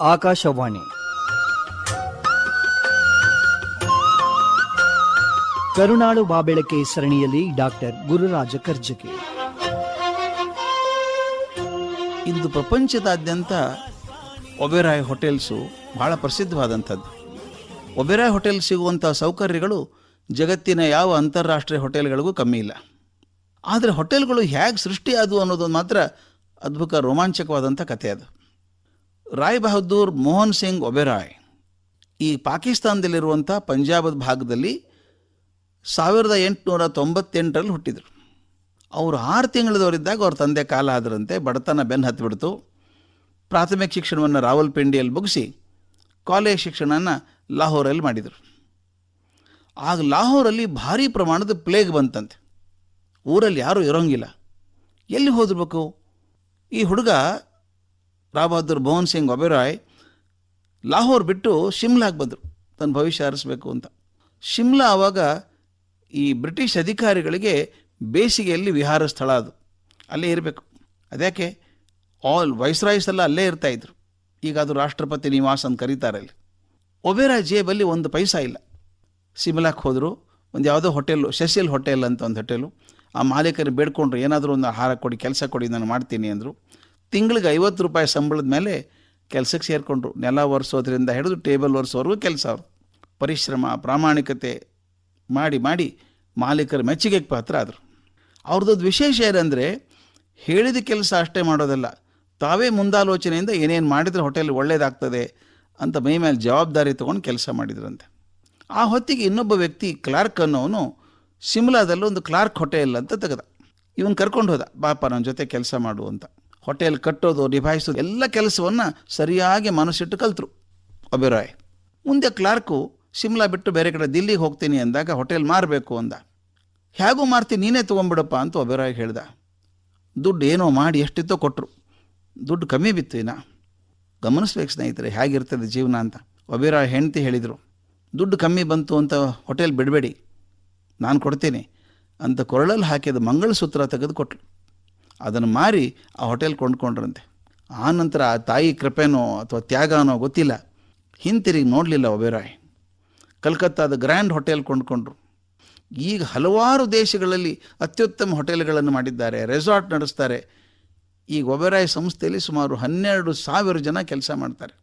ಆಕಾಶವಾಣಿ. ಕರುನಾಳು ಬಾಬೆಳಕೆ ಸರಣಿಯಲ್ಲಿ ಡಾಕ್ಟರ್ ಗುರುರಾಜ ಕರ್ಜಗಿ ಇಂದು ಪ್ರಪಂಚದಾದ್ಯಂತ ಒಬೆರಾಯ್ ಹೋಟೆಲ್ಸು ಬಹಳ ಪ್ರಸಿದ್ಧವಾದಂಥದ್ದು. ಒಬೆರಾಯ್ ಹೋಟೆಲ್ ಸಿಗುವಂಥ ಸೌಕರ್ಯಗಳು ಜಗತ್ತಿನ ಯಾವ ಅಂತಾರಾಷ್ಟ್ರೀಯ ಹೋಟೆಲ್ಗಳಿಗೂ ಕಮ್ಮಿ ಇಲ್ಲ. ಆದರೆ ಹೋಟೆಲ್ಗಳು ಹೇಗೆ ಸೃಷ್ಟಿಯಾದವು ಅನ್ನೋದೊಂದು ಮಾತ್ರ ಅದ್ಭುತ ರೋಮಾಂಚಕವಾದಂಥ ಕಥೆ ಅದು. ರಾಯ್ ಬಹದ್ದೂರ್ ಮೋಹನ್ ಸಿಂಗ್ ಒಬೆರಾಯ್ ಈ ಪಾಕಿಸ್ತಾನದಲ್ಲಿರುವಂಥ ಪಂಜಾಬದ ಭಾಗದಲ್ಲಿ ಸಾವಿರದ ಎಂಟುನೂರ ತೊಂಬತ್ತೆಂಟರಲ್ಲಿ ಹುಟ್ಟಿದರು. ಅವರು ಆರು ತಿಂಗಳದವರಿದ್ದಾಗ ಅವ್ರ ತಂದೆ ಕಾಲ ಆದರಂತೆ ಬಡತನ ಬೆನ್ನು ಹತ್ತಿಬಿಡ್ತು ಪ್ರಾಥಮಿಕ ಶಿಕ್ಷಣವನ್ನು ರಾವಲ್ಪಿಂಡಿಯಲ್ಲಿ ಮುಗಿಸಿ ಕಾಲೇಜ್ ಶಿಕ್ಷಣನ ಲಾಹೋರಲ್ಲಿ ಮಾಡಿದರು. ಆಗ ಲಾಹೋರಲ್ಲಿ ಭಾರೀ ಪ್ರಮಾಣದ ಪ್ಲೇಗ್ ಬಂತಂತೆ. ಊರಲ್ಲಿ ಯಾರೂ ಇರೋಂಗಿಲ್ಲ. ಎಲ್ಲಿ ಹೋದಿರ್ಬೇಕು? ಈ ಹುಡುಗ ರಾವ್ ಬಹದ್ದೂರ್ ಮೋಹನ್ ಸಿಂಗ್ ಒಬೆರಾಯ್ ಲಾಹೋರ್ ಬಿಟ್ಟು ಶಿಮ್ಲಾಗೆ ಬಂದರು. ತನ್ನ ಭವಿಷ್ಯ ಹರಿಸ್ಬೇಕು ಅಂತ. ಶಿಮ್ಲಾ ಆವಾಗ ಈ ಬ್ರಿಟಿಷ್ ಅಧಿಕಾರಿಗಳಿಗೆ ಬೇಸಿಗೆಯಲ್ಲಿ ವಿಹಾರ ಸ್ಥಳ ಅದು. ಅಲ್ಲೇ ಇರಬೇಕು. ಅದ್ಯಾಕೆ? ಆಲ್ ವೈಸ್ರಾಯ್ಸ್ ಎಲ್ಲ ಅಲ್ಲೇ ಇರ್ತಾಯಿದ್ರು ಈಗ ಅದು ರಾಷ್ಟ್ರಪತಿ ನಿವಾಸ ಅಂತ ಕರೀತಾರೆ ಅಲ್ಲಿ. ಒಬೆರಾಯ್ ಜೇಬಲ್ಲಿ ಒಂದು ಪೈಸಾ ಇಲ್ಲ. ಸಿಮ್ಲಾಕ್ಕೆ ಹೋದರು. ಒಂದು ಯಾವುದೋ ಹೋಟೆಲು ಶಶಿಲ್ ಹೋಟೆಲ್ ಅಂತ ಒಂದು ಹೋಟೆಲು ಆ ಮಾಲೀಕರು ಬೇಡ್ಕೊಂಡ್ರು ಏನಾದರೂ ಒಂದು ಆಹಾರ ಕೊಡಿ, ಕೆಲಸ ಕೊಡಿ, ನಾನು ಮಾಡ್ತೀನಿ ಅಂದರು. ತಿಂಗಳಿಗೆ ಐವತ್ತು ರೂಪಾಯಿ ಸಂಬಳದ ಮೇಲೆ ಕೆಲಸಕ್ಕೆ ಸೇರಿಕೊಂಡ್ರು. ನೆಲ ಒರೆಸೋದ್ರಿಂದ ಹಿಡಿದು ಟೇಬಲ್ ಒರೆಸೋವರೆಗೂ ಕೆಲಸ ಅವರು. ಪರಿಶ್ರಮ, ಪ್ರಾಮಾಣಿಕತೆ ಮಾಡಿ ಮಾಡಿ ಮಾಲೀಕರ ಮೆಚ್ಚುಗೆಗೆ ಪಾತ್ರ ಆದರು. ಅವ್ರದ್ದು ವಿಶೇಷ ಏನಂದರೆ, ಹೇಳಿದ ಕೆಲಸ ಅಷ್ಟೇ ಮಾಡೋದಲ್ಲ. ತಾವೇ ಮುಂದಾಲೋಚನೆಯಿಂದ ಏನೇನು ಮಾಡಿದರೆ ಹೋಟೆಲ್ ಒಳ್ಳೆಯದಾಗ್ತದೆ ಅಂತ ಮೈ ಮೇಲೆ ಜವಾಬ್ದಾರಿ ತೊಗೊಂಡು ಕೆಲಸ ಮಾಡಿದ್ರಂತೆ. ಆ ಹೊತ್ತಿಗೆ ಇನ್ನೊಬ್ಬ ವ್ಯಕ್ತಿ ಕ್ಲಾರ್ಕ್ ಅನ್ನೋನು ಸಿಮ್ಲಾದಲ್ಲಿ ಒಂದು ಕ್ಲಾರ್ಕ್ ಹೋಟೆಲ್ ಅಂತ ತೆಗೆದ. ಇವನು ಕರ್ಕೊಂಡು ಹೋದ, ಬಾಪ ನನ್ನ ಜೊತೆ ಕೆಲಸ ಮಾಡು ಅಂತ. ಹೋಟೆಲ್ ಕಟ್ಟೋದು, ನಿಭಾಯಿಸೋದು, ಎಲ್ಲ ಕೆಲಸವನ್ನು ಸರಿಯಾಗಿ ಮನಸ್ಸಿಟ್ಟು ಕಲ್ತರು. ಒಬೆರಾಯ್ ಮುಂದೆ ಕ್ಲಾರ್ಕು ಶಿಮ್ಲಾ ಬಿಟ್ಟು ಬೇರೆ ಕಡೆ ದಿಲ್ಲಿಗೆ ಹೋಗ್ತೀನಿ ಅಂದಾಗ ಹೋಟೆಲ್ ಮಾರಬೇಕು ಅಂದ. ಹೇಗೂ ಮಾರ್ತೀನಿ ನೀನೇ ತೊಗೊಂಬಿಡಪ್ಪ ಅಂತ ಒಬೆರಾಯ್ ಹೇಳ್ದ. ದುಡ್ಡು ಏನೋ ಮಾಡಿ ಎಷ್ಟಿತ್ತೋ ಕೊಟ್ಟರು ದುಡ್ಡು ಕಮ್ಮಿ ಬಿತ್ತು ಇನ್ನ. ಗಮನಿಸ್ಬೇಕು ಸ್ನೇಹಿತರೆ, ಹೇಗಿರ್ತದೆ ಜೀವನ ಅಂತ. ಒಬೆರಾಯ್ ಹೆಂಡತಿ ಹೇಳಿದರು, ದುಡ್ಡು ಕಮ್ಮಿ ಬಂತು ಅಂತ ಹೋಟೆಲ್ ಬಿಡಬೇಡಿ. ನಾನು ಕೊಡ್ತೀನಿ ಅಂತ ಕೊರಳಲ್ಲಿ ಹಾಕಿದ ಮಂಗಳಸೂತ್ರ ತೆಗೆದು ಕೊಟ್ಟರು ಅದನ್ನು ಮಾರಿ ಆ ಹೋಟೆಲ್ ಕೊಂಡ್ಕೊಂಡ್ರಂತೆ. ಆ ನಂತರ ಆ ತಾಯಿ ಕೃಪೆನೋ ಅಥವಾ ತ್ಯಾಗನೋ ಗೊತ್ತಿಲ್ಲ. ಹಿಂತಿರುಗಿ ನೋಡಲಿಲ್ಲ ಒಬೆರಾಯ್. ಕಲ್ಕತ್ತಾದ ಗ್ರ್ಯಾಂಡ್ ಹೋಟೆಲ್ ಕೊಂಡ್ಕೊಂಡ್ರು. ಈಗ ಹಲವಾರು ದೇಶಗಳಲ್ಲಿ ಅತ್ಯುತ್ತಮ ಹೋಟೆಲ್ಗಳನ್ನು ಮಾಡಿದ್ದಾರೆ, ರೆಸಾರ್ಟ್ ನಡೆಸ್ತಾರೆ. ಈಗ ಒಬೆರಾಯ್ ಸಂಸ್ಥೆಯಲ್ಲಿ ಸುಮಾರು ಹನ್ನೆರಡು ಸಾವಿರ ಜನ ಕೆಲಸ ಮಾಡ್ತಾರೆ.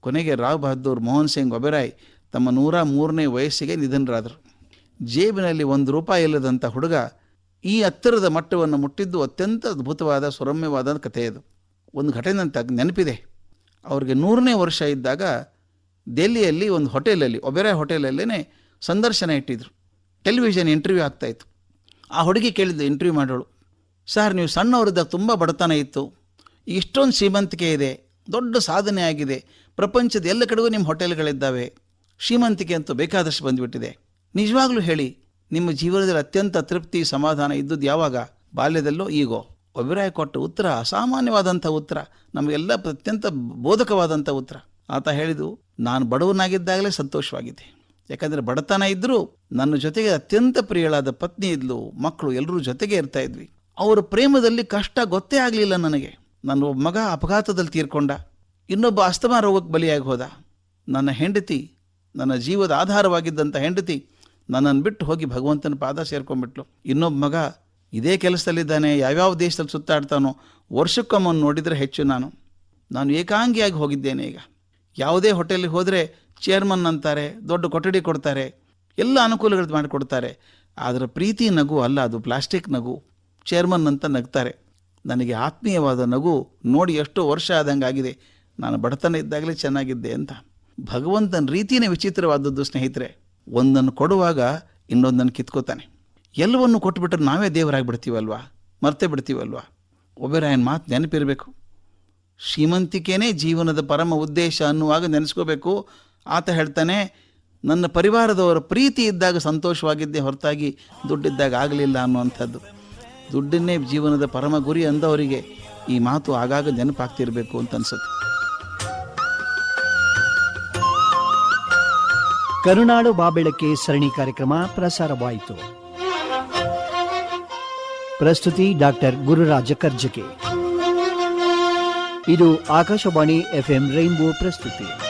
ಕೊನೆಗೆ ರಾವ್ ಬಹದ್ದೂರ್ ಮೋಹನ್ ಸಿಂಗ್ ಒಬೆರಾಯ್ ತಮ್ಮ ನೂರ ಮೂರನೇ ವಯಸ್ಸಿಗೆ ನಿಧನರಾದರು. ಜೇಬಿನಲ್ಲಿ ಒಂದು ರೂಪಾಯಿ ಇಲ್ಲದಂಥ ಹುಡುಗ ಈ ಹತ್ತಿರದ ಮಟ್ಟವನ್ನು ಮುಟ್ಟಿದ್ದು ಅತ್ಯಂತ ಅದ್ಭುತವಾದ, ಸುರಮ್ಯವಾದ ಕಥೆ ಇದು. ಒಂದು ಘಟನೆ ಅಂತ ನೆನಪಿದೆ. ಅವ್ರಿಗೆ ನೂರನೇ ವರ್ಷ ಇದ್ದಾಗ ದೆಹಲಿಯಲ್ಲಿ ಒಂದು ಹೋಟೆಲಲ್ಲಿ ಒಬೆರಾಯ್ ಹೋಟೆಲಲ್ಲೇ ಸಂದರ್ಶನ ಇಟ್ಟಿದ್ರು. ಟೆಲಿವಿಷನ್ ಇಂಟರ್ವ್ಯೂ ಆಗ್ತಾಯಿತ್ತು ಆ ಹುಡುಗಿ ಕೇಳಿದ್ದು ಇಂಟರ್ವ್ಯೂ ಮಾಡೋಳು. ಸರ್, ನೀವು ಸಣ್ಣವರಿದ್ದಾಗ ತುಂಬ ಬಡತನ ಇತ್ತು. ಇಷ್ಟೊಂದು ಶ್ರೀಮಂತಿಕೆ ಇದೆ. ದೊಡ್ಡ ಸಾಧನೆ ಆಗಿದೆ. ಪ್ರಪಂಚದ ಎಲ್ಲ ಕಡೆಗೂ ನಿಮ್ಮ ಹೋಟೆಲ್ಗಳಿದ್ದಾವೆ. ಶ್ರೀಮಂತಿಕೆ ಅಂತೂ ಬೇಕಾದಷ್ಟು ಬಂದುಬಿಟ್ಟಿದೆ. ನಿಜವಾಗ್ಲೂ ಹೇಳಿ ನಿಮ್ಮ ಜೀವನದಲ್ಲಿ ಅತ್ಯಂತ ತೃಪ್ತಿ, ಸಮಾಧಾನ ಇದ್ದದ್ದು ಯಾವಾಗ? ಬಾಲ್ಯದಲ್ಲೋ ಈಗೋ? ಅಭಿರಾಯ ಕೊಟ್ಟ ಉತ್ತರ, ಅಸಾಮಾನ್ಯವಾದಂಥ ಉತ್ತರ, ನಮಗೆಲ್ಲ ಅತ್ಯಂತ ಬೋಧಕವಾದಂಥ ಉತ್ತರ. ಆತ ಹೇಳಿದು ನಾನು ಬಡವನಾಗಿದ್ದಾಗಲೇ ಸಂತೋಷವಾಗಿದ್ದೆ ಯಾಕಂದರೆ ಬಡತನ ಇದ್ದರೂ ನನ್ನ ಜೊತೆಗೆ ಅತ್ಯಂತ ಪ್ರಿಯಳಾದ ಪತ್ನಿ ಇದ್ಲು, ಮಕ್ಕಳು ಎಲ್ಲರೂ ಜೊತೆಗೆ ಇರ್ತಾ ಇದ್ವಿ. ಅವರ ಪ್ರೇಮದಲ್ಲಿ ಕಷ್ಟ ಗೊತ್ತೇ ಆಗಲಿಲ್ಲ ನನಗೆ. ನನ್ನ ಒಬ್ಬ ಮಗ ಅಪಘಾತದಲ್ಲಿ ತೀರ್ಕೊಂಡ. ಇನ್ನೊಬ್ಬ ಅಸ್ತಮಾ ರೋಗಕ್ಕೆ ಬಲಿಯಾಗಿ ಹೋದ. ನನ್ನ ಹೆಂಡತಿ, ನನ್ನ ಜೀವದ ಆಧಾರವಾಗಿದ್ದಂಥ ಹೆಂಡತಿ ನನ್ನನ್ನು ಬಿಟ್ಟು ಹೋಗಿ ಭಗವಂತನ ಪಾದ ಸೇರ್ಕೊಂಡ್ಬಿಟ್ಲು. ಇನ್ನೊಬ್ಬ ಮಗ ಇದೇ ಕೆಲಸದಲ್ಲಿದ್ದಾನೆ, ಯಾವ್ಯಾವ ದೇಶದಲ್ಲಿ ಸುತ್ತಾಡ್ತಾನೋ ವರ್ಷಕ್ಕೊಮ್ಮನ್ನು ನೋಡಿದರೆ ಹೆಚ್ಚು ನಾನು. ನಾನು ಏಕಾಂಗಿಯಾಗಿ ಹೋಗಿದ್ದೇನೆ ಈಗ. ಯಾವುದೇ ಹೋಟೆಲಿಗೆ ಹೋದರೆ ಚೇರ್ಮನ್ ಅಂತಾರೆ, ದೊಡ್ಡ ಕೊಠಡಿ ಕೊಡ್ತಾರೆ, ಎಲ್ಲ ಅನುಕೂಲಗಳು ಮಾಡಿಕೊಡ್ತಾರೆ. ಆದರೆ ಪ್ರೀತಿ ನಗು ಅಲ್ಲ ಅದು, ಪ್ಲಾಸ್ಟಿಕ್ ನಗು. ಚೇರ್ಮನ್ ಅಂತ ನಗ್ತಾರೆ. ನನಗೆ ಆತ್ಮೀಯವಾದ ನಗು ನೋಡಿ ಎಷ್ಟೋ ವರ್ಷ ಆದಂಗೆ ಆಗಿದೆ. ನಾನು ಬಡತನ ಇದ್ದಾಗಲೇ ಚೆನ್ನಾಗಿದ್ದೆ ಅಂತ. ಭಗವಂತನ ರೀತಿಯೇ ವಿಚಿತ್ರವಾದದ್ದು ಸ್ನೇಹಿತರೆ. ಒಂದನ್ನು ಕೊಡುವಾಗ ಇನ್ನೊಂದನ್ನು ಕಿತ್ಕೋತಾನೆ. ಎಲ್ಲವನ್ನು ಕೊಟ್ಬಿಟ್ರೆ ನಾವೇ ದೇವರಾಗಿ ದೇವರಾಗಿಬಿಡ್ತೀವಲ್ವಾ ಮರ್ತೇ ಬಿಡ್ತೀವಲ್ವಾ? ಒಬ್ಬರಾಯನ ಮಾತು ನೆನಪಿರಬೇಕು. ಶ್ರೀಮಂತಿಕೆನೇ ಜೀವನದ ಪರಮ ಉದ್ದೇಶ ಅನ್ನುವಾಗ ನೆನೆಸ್ಕೋಬೇಕು. ಆತ ಹೇಳ್ತಾನೆ, ನನ್ನ ಪರಿವಾರದವರ ಪ್ರೀತಿ ಇದ್ದಾಗ ಸಂತೋಷವಾಗಿದ್ದೇ, ಹೊರತಾಗಿ ದುಡ್ಡಿದ್ದಾಗ ಆಗಲಿಲ್ಲ ಅನ್ನುವಂಥದ್ದು. ದುಡ್ಡನ್ನೇ ಜೀವನದ ಪರಮ ಗುರಿ ಅಂದವರಿಗೆ ಈ ಮಾತು ಆಗಾಗ ನೆನಪಾಗ್ತಿರಬೇಕು ಅಂತ ಅನ್ಸುತ್ತೆ. ಕರುನಾಡು ಬಾಬೆಳಕೆ ಸರಣಿ ಕಾರ್ಯಕ್ರಮ ಪ್ರಸಾರವಾಯಿತು. ಪ್ರಸ್ತುತಿ ಡಾಕ್ಟರ್ ಗುರುರಾಜ ಕರ್ಜಕೆ. ಇದು ಆಕಾಶವಾಣಿ ಎಫ್ಎಂ ರೈನ್ಬೋ ಪ್ರಸ್ತುತಿ.